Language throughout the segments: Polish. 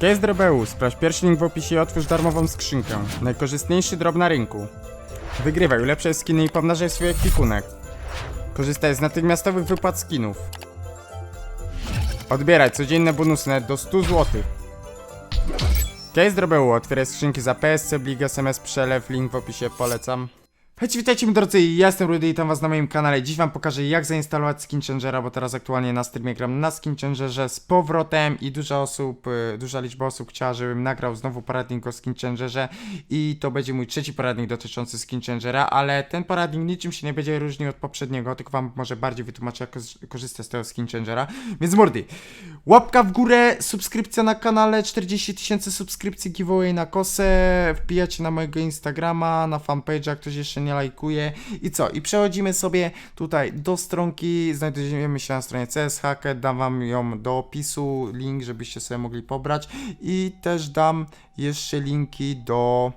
Case Drobeu, sprawdź pierwszy link w opisie i otwórz darmową skrzynkę. Najkorzystniejszy drop na rynku. Wygrywaj ulepszaj skiny i pomnażaj swój ekwipunek. Korzystaj z natychmiastowych wypłat skinów. Odbieraj codzienne bonusy nawet do 100 zł. Case Drobeu, otwieraj skrzynki za PSC, Blig, SMS, Przelew, link w opisie, polecam. Hej, witajcie moi drodzy, ja jestem Rudy i witam was na moim kanale. Dziś wam pokażę jak zainstalować Skin Changera, bo teraz aktualnie na streamie gram na Skin Changerze z powrotem i dużo osób, y, duża liczba osób chciała, żebym nagrał znowu poradnik o Skin Changerze i to będzie mój trzeci poradnik dotyczący Skin Changera, ale ten poradnik niczym się nie będzie różnił od poprzedniego, tylko wam może bardziej wytłumaczę jak korzystać z tego Skin Changera. Więc mordy, łapka w górę, subskrypcja na kanale, 40 tysięcy subskrypcji, giveaway na kosę, wbijacie na mojego Instagrama, na fanpage'a, ktoś jeszcze nie lajkuje. I co? I przechodzimy sobie tutaj do stronki, znajdujemy się na stronie CS Hacker, dam wam ją do opisu, link, żebyście sobie mogli pobrać. I też dam jeszcze linki do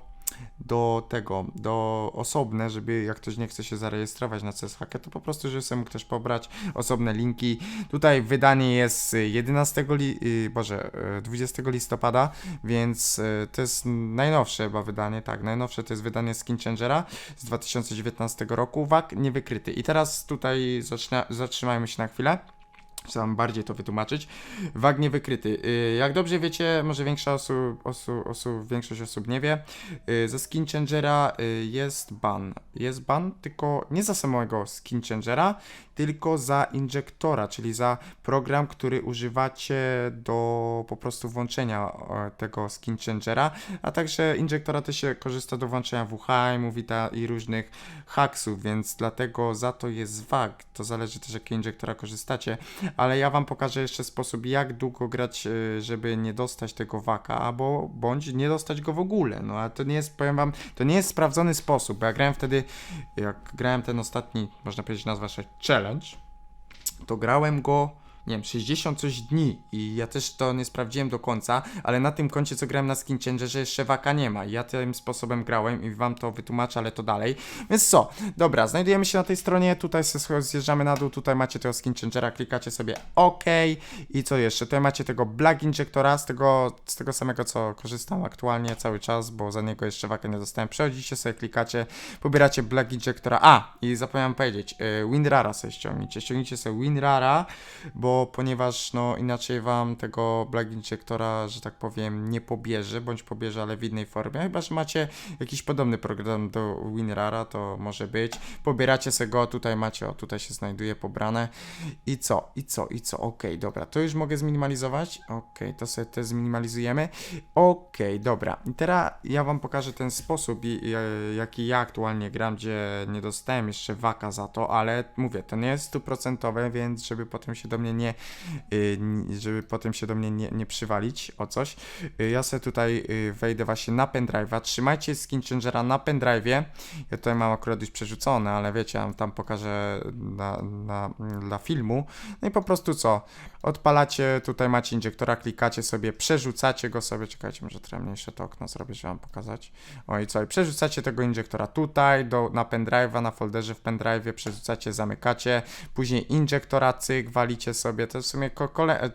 do tego, do osobne, żeby jak ktoś nie chce się zarejestrować na CS Hacker, to po prostu, żeby sobie mógł też pobrać osobne linki. Tutaj wydanie jest 11 li, y, Boże, y, 20 listopada, więc y, to jest najnowsze chyba wydanie, tak, najnowsze to jest wydanie Skin Changera z 2019 roku, WAG niewykryty. I teraz tutaj zacznia, zatrzymajmy się na chwilę. Wam bardziej to wytłumaczyć. Wag niewykryty. Y, Jak dobrze wiecie, może większa osób, większość osób nie wie, y, ze Skin Changera y, jest ban. Jest ban, tylko nie za samego Skin Changera, tylko za injektora, czyli za program, który używacie do po prostu włączenia e, tego Skin Changera, a także injektora też się korzysta do włączenia WHM, Vita i różnych hacksów, więc dlatego za to jest WAG. To zależy też jakiego injektora korzystacie, ale ja wam pokażę jeszcze sposób jak długo grać, e, żeby nie dostać tego waka, albo bądź nie dostać go w ogóle. No a to nie jest, powiem wam, to nie jest sprawdzony sposób, bo ja grałem wtedy, jak grałem ten ostatni, można powiedzieć nazwa się challenge, to grałem go, nie wiem, 60 coś dni i ja też to nie sprawdziłem do końca, ale na tym koncie, co grałem na Skin Changerze, jeszcze waka nie ma. I ja tym sposobem grałem i wam to wytłumaczę, ale to dalej. Więc co, dobra, znajdujemy się na tej stronie, tutaj zjeżdżamy na dół, tutaj macie tego Skin Changera, klikacie sobie OK. I co jeszcze, tutaj macie tego Black Injectora, z tego, z tego samego, co korzystam aktualnie cały czas, bo za niego jeszcze wakę nie dostałem, przechodzicie sobie, klikacie, pobieracie Black Injectora, a, i zapomniałem powiedzieć, y, WinRara sobie ściągnijcie, ściągnijcie sobie WinRara, bo ponieważ no inaczej wam tego Black Injectora, że tak powiem, nie pobierze, bądź pobierze, ale w innej formie. Chyba, że macie jakiś podobny program do WinRara, to może być. Pobieracie sobie go, tutaj macie, o tutaj się znajduje pobrane. I co? I co? I co? Okej, dobra, to już mogę zminimalizować. Okej, to sobie te zminimalizujemy. Okej, dobra. I teraz ja wam pokażę ten sposób, i, jaki ja aktualnie gram, gdzie nie dostałem jeszcze waka za to, ale mówię, to nie jest stuprocentowe, więc żeby potem się do mnie nie, y, n- żeby potem się do mnie nie, nie przywalić o coś, y, ja sobie tutaj y, wejdę właśnie na pendrive'a, trzymajcie skin changera na pendrive'ie, ja tutaj mam akurat już przerzucone, ale wiecie, ja tam pokażę na, na, dla filmu, no i po prostu co, odpalacie, tutaj macie injektora, klikacie sobie, przerzucacie go sobie, czekajcie, może trochę mniejsze to okno zrobię, żeby wam pokazać. O i co, i przerzucacie tego injektora tutaj, do, na pendrive'a, na folderze w pendrive'ie, przerzucacie, zamykacie, później injektora, cyk, walicie sobie, to w sumie ko- kole, e,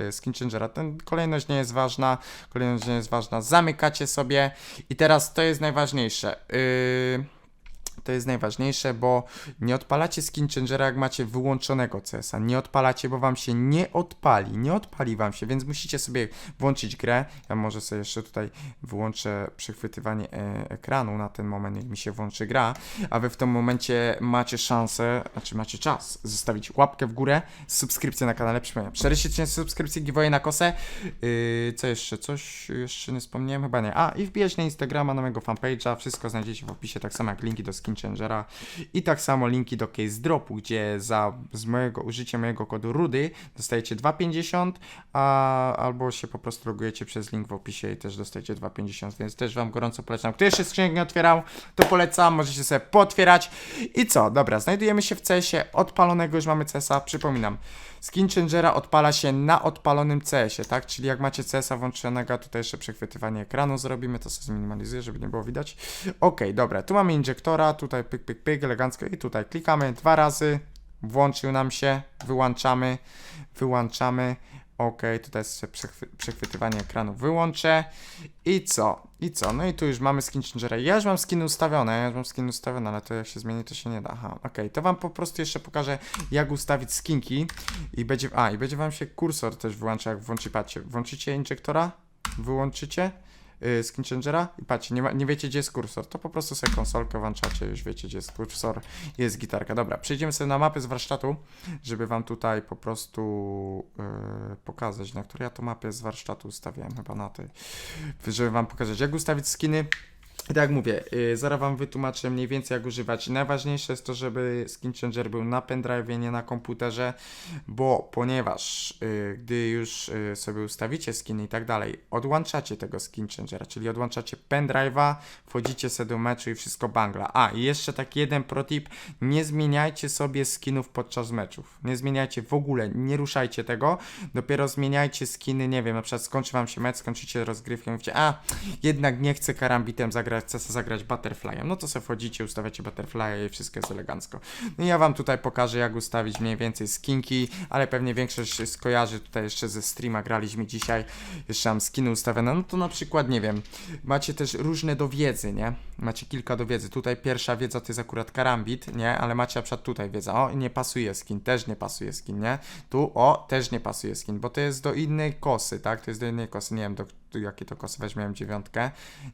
y, skin changera, ten kolejność nie jest ważna, kolejność nie jest ważna, zamykacie sobie i teraz to jest najważniejsze, yy... To jest najważniejsze, bo nie odpalacie skin changera, jak macie wyłączonego CS-a. Nie odpalacie, bo wam się nie odpali. Nie odpali wam się, więc musicie sobie włączyć grę. Ja może sobie jeszcze tutaj wyłączę przechwytywanie e, ekranu na ten moment, jak mi się włączy gra. A wy w tym momencie macie szansę, znaczy macie czas zostawić łapkę w górę, subskrypcję na kanale. Przypominam, 40 tysięcy subskrypcji, giveaway na kosę. Yy, co jeszcze? Coś jeszcze nie wspomniałem? Chyba nie. A, i wbijać na Instagrama, na mojego fanpage'a. Wszystko znajdziecie w opisie, tak samo jak linki do Skin Changera i tak samo linki do Case Dropu, gdzie za z mojego użycia mojego kodu RUDY dostajecie 2,50, a albo się po prostu logujecie przez link w opisie i też dostajecie 2,50, więc też wam gorąco polecam. Kto jeszcze skrzynek nie otwierał, to polecam, możecie sobie pootwierać. I co? Dobra, znajdujemy się w CS-ie, odpalonego już mamy CS-a, przypominam. Skin Changera odpala się na odpalonym CS-ie, tak? Czyli jak macie CS-a włączonego, tutaj jeszcze przechwytywanie ekranu zrobimy, to sobie zminimalizuję, żeby nie było widać. Ok, dobra, tu mamy injektora, tutaj pyk, pyk, pyk, elegancko i tutaj klikamy dwa razy, włączył nam się, wyłączamy, wyłączamy. OK, tutaj jest przechwy przechwytywanie ekranu wyłączę. I co? I co? No i tu już mamy skin changera. Ja już mam skin ustawione, ja już mam skin ustawione, ale to jak się zmieni, to się nie da. Aha, okej, to wam po prostu jeszcze pokażę, jak ustawić skinki i będzie, a, i będzie wam się kursor też wyłączał, jak włączy, patrzcie, włączycie injektora, wyłączycie yy, skin changera i patrzcie, nie, ma, nie wiecie, gdzie jest kursor, to po prostu sobie konsolkę włączacie, już wiecie, gdzie jest kursor, jest gitarka. Dobra, przejdziemy sobie na mapę z warsztatu, żeby wam tutaj po prostu yy, pokazać, na której ja to mapę z warsztatu ustawiałem, chyba na tej, żeby wam pokazać, jak ustawić skiny. Tak jak mówię, yy, zaraz wam wytłumaczę mniej więcej jak używać. Najważniejsze jest to, żeby skin changer był na pendrive, nie na komputerze, bo ponieważ yy, gdy już yy, sobie ustawicie skiny i tak dalej, odłączacie tego skin changera, czyli odłączacie pendrive'a, wchodzicie sobie do meczu i wszystko bangla. A, i jeszcze taki jeden protip, nie zmieniajcie sobie skinów podczas meczów. Nie zmieniajcie w ogóle, nie ruszajcie tego, dopiero zmieniajcie skiny, nie wiem, na przykład skończy wam się mecz, skończycie rozgrywkę mówicie, a, jednak nie chcę karambitem zagrać, chcę sobie zagrać butterflyem, no to sobie wchodzicie, ustawiacie butterfly'a i wszystko jest elegancko. No ja wam tutaj pokażę, jak ustawić mniej więcej skinki, ale pewnie większość skojarzy tutaj jeszcze ze streama, graliśmy dzisiaj, jeszcze mam skiny ustawione, no to na przykład, nie wiem, macie też różne do wiedzy, nie? Macie kilka do wiedzy, tutaj pierwsza wiedza to jest akurat karambit, nie? Ale macie na przykład tutaj wiedza, o, nie pasuje skin, też nie pasuje skin, nie? Tu, o, też nie pasuje skin, bo to jest do innej kosy, tak? To jest do innej kosy, nie wiem, do jakie to kosy weźmie M9.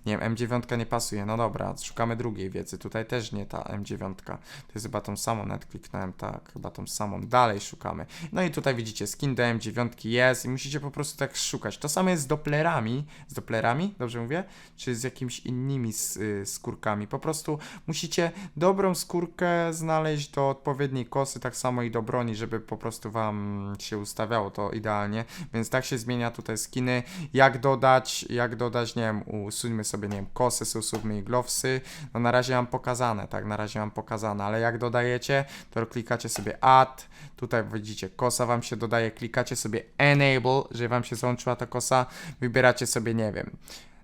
Nie wiem, M9 nie pasuje. No dobra, szukamy drugiej wiedzy. Tutaj też nie ta M9. To jest chyba tą samą, nawet kliknąłem tak, chyba tą samą. Dalej szukamy. No i tutaj widzicie, skin do M9 jest i musicie po prostu tak szukać. To samo jest z Dopplerami. Z Dopplerami, dobrze mówię? Czy z jakimiś innymi y, skórkami. Po prostu musicie dobrą skórkę znaleźć do odpowiedniej kosy, tak samo i do broni, żeby po prostu wam się ustawiało to idealnie. Więc tak się zmienia tutaj skiny. Jak dodać, jak dodać, nie wiem, usuńmy sobie, nie wiem, kosy, usuwmy i glowsy. No na razie mam pokazane, tak, na razie mam pokazane, ale jak dodajecie, to klikacie sobie add, tutaj widzicie, kosa wam się dodaje, klikacie sobie enable, żeby wam się załączyła ta kosa, wybieracie sobie, nie wiem,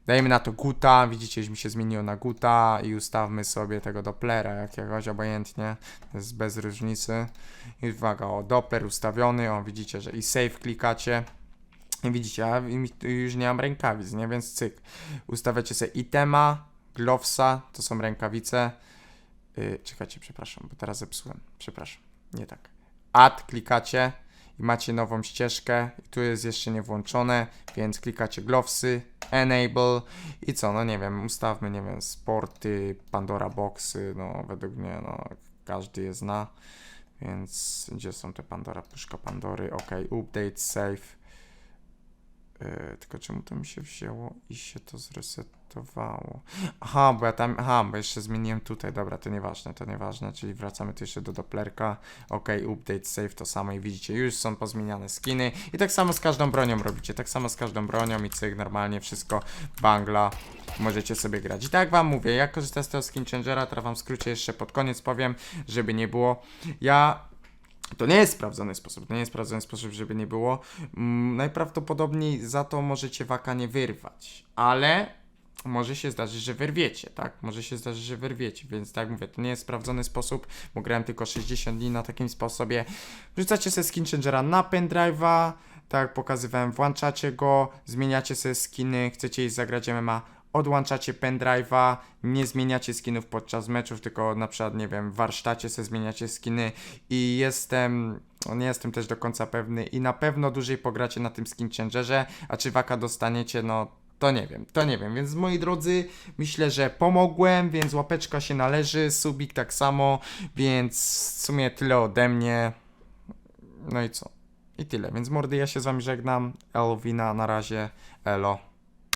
Dajemy na to guta, widzicie, już mi się zmieniło na guta i ustawmy sobie tego Dopplera jakiegoś obojętnie, to jest bez różnicy. I uwaga, o Doppler ustawiony, o widzicie, że i save klikacie. Widzicie, ja już nie mam rękawic, nie? Więc cyk. Ustawiacie sobie itema, glovesa, to są rękawice. Yy, czekajcie, przepraszam, bo teraz zepsułem. Przepraszam, nie tak. Add klikacie i macie nową ścieżkę. Tu jest jeszcze nie włączone, więc klikacie glovesy, enable i co, no nie wiem, ustawmy, nie wiem, sporty, Pandora Boxy, no według mnie, no każdy je zna. Więc gdzie są te Pandora, puszka Pandory, ok, update, save. Yy, tylko czemu to mi się wzięło i się to zresetowało? Aha, bo ja tam, aha, bo jeszcze zmieniłem tutaj, dobra, to nieważne, to nieważne, czyli wracamy tu jeszcze do Dopplerka, ok, update, save, to samo i widzicie, już są pozmieniane skiny. I tak samo z każdą bronią robicie, tak samo z każdą bronią i cyk, normalnie wszystko, bangla, możecie sobie grać. I tak wam mówię, jak korzystać z tego skin changera, teraz wam w skrócie jeszcze pod koniec powiem, żeby nie było, ja to nie jest sprawdzony sposób, to nie jest sprawdzony sposób, żeby nie było. Mm, najprawdopodobniej za to możecie waka nie wyrwać, ale może się zdarzyć, że wyrwiecie, tak? Może się zdarzyć, że wyrwiecie, więc tak mówię, to nie jest sprawdzony sposób, bo grałem tylko 60 dni na takim sposobie. Wrzucacie sobie skin changera na pendrive'a, tak jak pokazywałem, włączacie go, zmieniacie sobie skiny, chcecie iść zagrać MMA, odłączacie pendrive'a, nie zmieniacie skinów podczas meczów, tylko na przykład, nie wiem, w warsztacie sobie zmieniacie skiny i jestem, no nie jestem też do końca pewny i na pewno dłużej pogracie na tym skin changerze, a czy waka dostaniecie, no to nie wiem, to nie wiem, więc moi drodzy, myślę, że pomogłem, więc łapeczka się należy, subik tak samo, więc w sumie tyle ode mnie, no i co? I tyle, więc mordy, ja się z wami żegnam, Elwina, na razie, elo.